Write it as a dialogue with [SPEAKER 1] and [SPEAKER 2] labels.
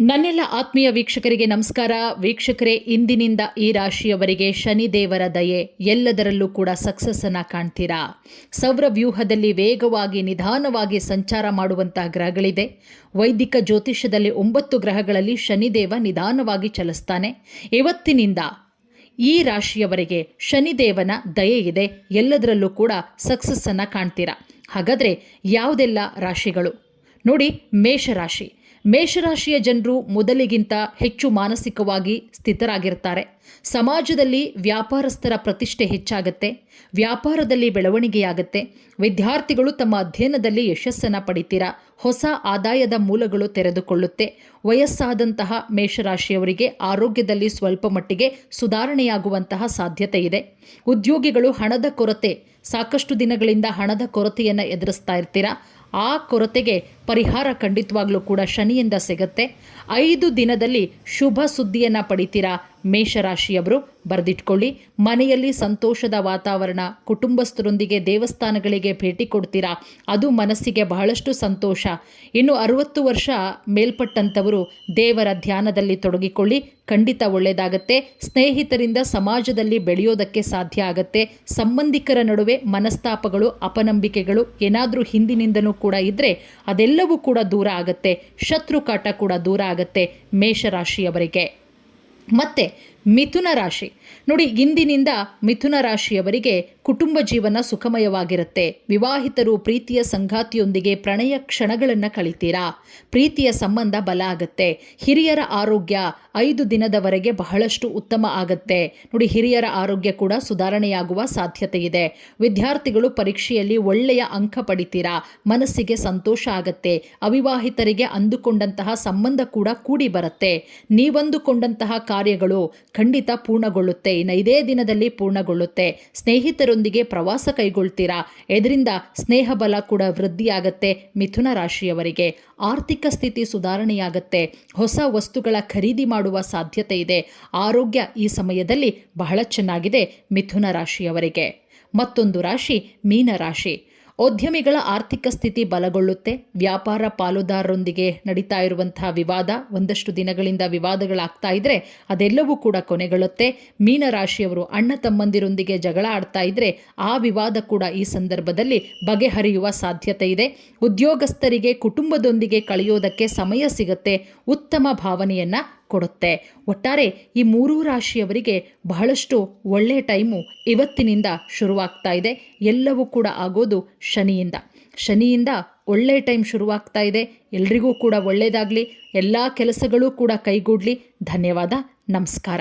[SPEAKER 1] ನನ್ನೆಲ್ಲ ಆತ್ಮೀಯ ವೀಕ್ಷಕರಿಗೆ ನಮಸ್ಕಾರ. ವೀಕ್ಷಕರೇ, ಇಂದಿನಿಂದ ಈ ರಾಶಿಯವರಿಗೆ ಶನಿದೇವರ ದಯೆ ಎಲ್ಲದರಲ್ಲೂ ಕೂಡ ಸಕ್ಸಸ್ ಅನ್ನ ಕಾಣ್ತೀರಾ? ಸೌರ ವ್ಯೂಹದಲ್ಲಿ ವೇಗವಾಗಿ, ನಿಧಾನವಾಗಿ ಸಂಚಾರ ಮಾಡುವಂತಹ ಗ್ರಹಗಳಿದೆ. ವೈದಿಕ ಜ್ಯೋತಿಷ್ಯದಲ್ಲಿ ಒಂಬತ್ತು ಗ್ರಹಗಳಲ್ಲಿ ಶನಿದೇವ ನಿಧಾನವಾಗಿ ಚಲಿಸ್ತಾನೆ. ಇವತ್ತಿನಿಂದ ಈ ರಾಶಿಯವರಿಗೆ ಶನಿದೇವನ ದಯೆ ಇದೆ. ಎಲ್ಲದರಲ್ಲೂ ಕೂಡ ಸಕ್ಸಸ್ ಅನ್ನ ಕಾಣ್ತೀರಾ? ಹಾಗಾದರೆ ಯಾವುದೆಲ್ಲ ರಾಶಿಗಳು? ನೋಡಿ, ಮೇಷರಾಶಿ. ಮೇಷರಾಶಿಯ ಜನರು ಮೊದಲಿಗಿಂತ ಹೆಚ್ಚು ಮಾನಸಿಕವಾಗಿ ಸ್ಥಿತರಾಗಿರ್ತಾರೆ. ಸಮಾಜದಲ್ಲಿ ವ್ಯಾಪಾರಸ್ಥರ ಪ್ರತಿಷ್ಠೆ ಹೆಚ್ಚಾಗತ್ತೆ. ವ್ಯಾಪಾರದಲ್ಲಿ ಬೆಳವಣಿಗೆಯಾಗತ್ತೆ. ವಿದ್ಯಾರ್ಥಿಗಳು ತಮ್ಮ ಅಧ್ಯಯನದಲ್ಲಿ ಯಶಸ್ಸನ್ನು ಪಡಿತೀರಾ? ಹೊಸ ಆದಾಯದ ಮೂಲಗಳು ತೆರೆದುಕೊಳ್ಳುತ್ತೆ. ವಯಸ್ಸಾದಂತಹ ಮೇಷರಾಶಿಯವರಿಗೆ ಆರೋಗ್ಯದಲ್ಲಿ ಸ್ವಲ್ಪ ಮಟ್ಟಿಗೆ ಸುಧಾರಣೆಯಾಗುವಂತಹ ಸಾಧ್ಯತೆ ಇದೆ. ಉದ್ಯೋಗಿಗಳು ಹಣದ ಕೊರತೆ, ಸಾಕಷ್ಟು ದಿನಗಳಿಂದ ಹಣದ ಕೊರತೆಯನ್ನು ಎದುರಿಸ್ತಾ ಇರ್ತೀರಾ? ಆ ಕೊರತೆಗೆ ಪರಿಹಾರ ಖಂಡಿತವಾಗ್ಲೂ ಕೂಡ ಶನಿಯಿಂದ ಸಿಗತ್ತೆ. ಐದು ದಿನದಲ್ಲಿ ಶುಭ ಸುದ್ದಿಯನ್ನು ಪಡಿತೀರಾ? ಮೇಷರಾಶಿಯವರು ಬರೆದಿಟ್ಕೊಳ್ಳಿ. ಮನೆಯಲ್ಲಿ ಸಂತೋಷದ ವಾತಾವರಣ, ಕುಟುಂಬಸ್ಥರೊಂದಿಗೆ ದೇವಸ್ಥಾನಗಳಿಗೆ ಭೇಟಿ ಕೊಡ್ತೀರಾ? ಅದು ಮನಸ್ಸಿಗೆ ಬಹಳಷ್ಟು ಸಂತೋಷ. ಇನ್ನು ಅರುವತ್ತು ವರ್ಷ ಮೇಲ್ಪಟ್ಟಂಥವರು ದೇವರ ಧ್ಯಾನದಲ್ಲಿ ತೊಡಗಿಕೊಳ್ಳಿ. ಖಂಡಿತ ಒಳ್ಳೆಯದಾಗತ್ತೆ. ಸ್ನೇಹಿತರಿಂದ ಸಮಾಜದಲ್ಲಿ ಬೆಳೆಯೋದಕ್ಕೆ ಸಾಧ್ಯ ಆಗತ್ತೆ. ಸಂಬಂಧಿಕರ ನಡುವೆ ಮನಸ್ತಾಪಗಳು, ಅಪನಂಬಿಕೆಗಳು ಏನಾದರೂ ಹಿಂದಿನಿಂದನೂ ಕೂಡ ಇದ್ದರೆ ಅದೆಲ್ಲವೂ ಕೂಡ ದೂರ ಆಗತ್ತೆ. ಶತ್ರು ಕಾಟ ಕೂಡ ದೂರ ಆಗತ್ತೆ ಮೇಷರಾಶಿಯವರಿಗೆ. ಮತ್ತೆ ಮಿಥುನ ರಾಶಿ. ನೋಡಿ, ಇಂದಿನಿಂದ ಮಿಥುನ ರಾಶಿಯವರಿಗೆ ಕುಟುಂಬ ಜೀವನ ಸುಖಮಯವಾಗಿರುತ್ತೆ. ವಿವಾಹಿತರು ಪ್ರೀತಿಯ ಸಂಗಾತಿಯೊಂದಿಗೆ ಪ್ರಣಯ ಕ್ಷಣಗಳನ್ನು ಕಳಿತೀರಾ? ಪ್ರೀತಿಯ ಸಂಬಂಧ ಬಲ ಆಗತ್ತೆ. ಹಿರಿಯರ ಆರೋಗ್ಯ ಐದು ದಿನದವರೆಗೆ ಬಹಳಷ್ಟು ಉತ್ತಮ ಆಗತ್ತೆ. ನೋಡಿ, ಹಿರಿಯರ ಆರೋಗ್ಯ ಕೂಡ ಸುಧಾರಣೆಯಾಗುವ ಸಾಧ್ಯತೆ ಇದೆ. ವಿದ್ಯಾರ್ಥಿಗಳು ಪರೀಕ್ಷೆಯಲ್ಲಿ ಒಳ್ಳೆಯ ಅಂಕ ಪಡಿತೀರಾ? ಮನಸ್ಸಿಗೆ ಸಂತೋಷ ಆಗತ್ತೆ. ಅವಿವಾಹಿತರಿಗೆ ಅಂದುಕೊಂಡಂತಹ ಸಂಬಂಧ ಕೂಡ ಕೂಡಿ ಬರುತ್ತೆ. ನೀವಂದುಕೊಂಡಂತಹ ಕಾರ್ಯಗಳು ಖಂಡಿತ ಪೂರ್ಣಗೊಳ್ಳುತ್ತೆ. ಇನ್ನು ಇದೇ ದಿನದಲ್ಲಿ ಪೂರ್ಣಗೊಳ್ಳುತ್ತೆ. ಸ್ನೇಹಿತರೊಂದಿಗೆ ಪ್ರವಾಸ ಕೈಗೊಳ್ತೀರಾ? ಇದರಿಂದ ಸ್ನೇಹ ಬಲ ಕೂಡ ವೃದ್ಧಿಯಾಗತ್ತೆ ಮಿಥುನ ರಾಶಿಯವರಿಗೆ. ಆರ್ಥಿಕ ಸ್ಥಿತಿ ಸುಧಾರಣೆಯಾಗತ್ತೆ. ಹೊಸ ವಸ್ತುಗಳ ಖರೀದಿ ಮಾಡುವ ಸಾಧ್ಯತೆ ಇದೆ. ಆರೋಗ್ಯ ಈ ಸಮಯದಲ್ಲಿ ಬಹಳ ಚೆನ್ನಾಗಿದೆ ಮಿಥುನ ರಾಶಿಯವರಿಗೆ. ಮತ್ತೊಂದು ರಾಶಿ ಮೀನ ರಾಶಿ. ಉದ್ಯಮಿಗಳ ಆರ್ಥಿಕ ಸ್ಥಿತಿ ಬಲಗೊಳ್ಳುತ್ತೆ. ವ್ಯಾಪಾರ ಪಾಲುದಾರರೊಂದಿಗೆ ನಡೀತಾ ಇರುವಂತಹ ವಿವಾದ ಒಂದಷ್ಟು ದಿನಗಳಿಂದ ವಿವಾದಗಳಾಗ್ತಾ ಇದ್ರೆ ಅದೆಲ್ಲವೂ ಕೂಡ ಕೊನೆಗೊಳ್ಳುತ್ತೆ. ಮೀನರಾಶಿಯವರು ಅಣ್ಣ ತಮ್ಮಂದಿರೊಂದಿಗೆ ಜಗಳ ಆಡ್ತಾ ಇದ್ರೆ ಆ ವಿವಾದ ಕೂಡ ಈ ಸಂದರ್ಭದಲ್ಲಿ ಬಗೆಹರಿಯುವ ಸಾಧ್ಯತೆ ಇದೆ. ಉದ್ಯೋಗಸ್ಥರಿಗೆ ಕುಟುಂಬದೊಂದಿಗೆ ಕಳೆಯೋದಕ್ಕೆ ಸಮಯ ಸಿಗುತ್ತೆ. ಉತ್ತಮ ಭಾವನೆಯನ್ನ ಕೊಡುತ್ತೆ. ಒಟ್ಟಾರೆ ಈ ಮೂರೂ ರಾಶಿಯವರಿಗೆ ಬಹಳಷ್ಟು ಒಳ್ಳೆಯ ಟೈಮು ಇವತ್ತಿನಿಂದ ಶುರುವಾಗ್ತಾ ಇದೆ. ಎಲ್ಲವೂ ಕೂಡ ಆಗೋದು ಶನಿಯಿಂದ. ಶನಿಯಿಂದ ಒಳ್ಳೆ ಟೈಮ್ ಶುರುವಾಗ್ತಾ ಇದೆ. ಎಲ್ರಿಗೂ ಕೂಡ ಒಳ್ಳೆಯದಾಗಲಿ ಎಲ್ಲ ಕೆಲಸಗಳೂ ಕೂಡ ಕೈಗೂಡಲಿ. ಧನ್ಯವಾದ. ನಮಸ್ಕಾರ.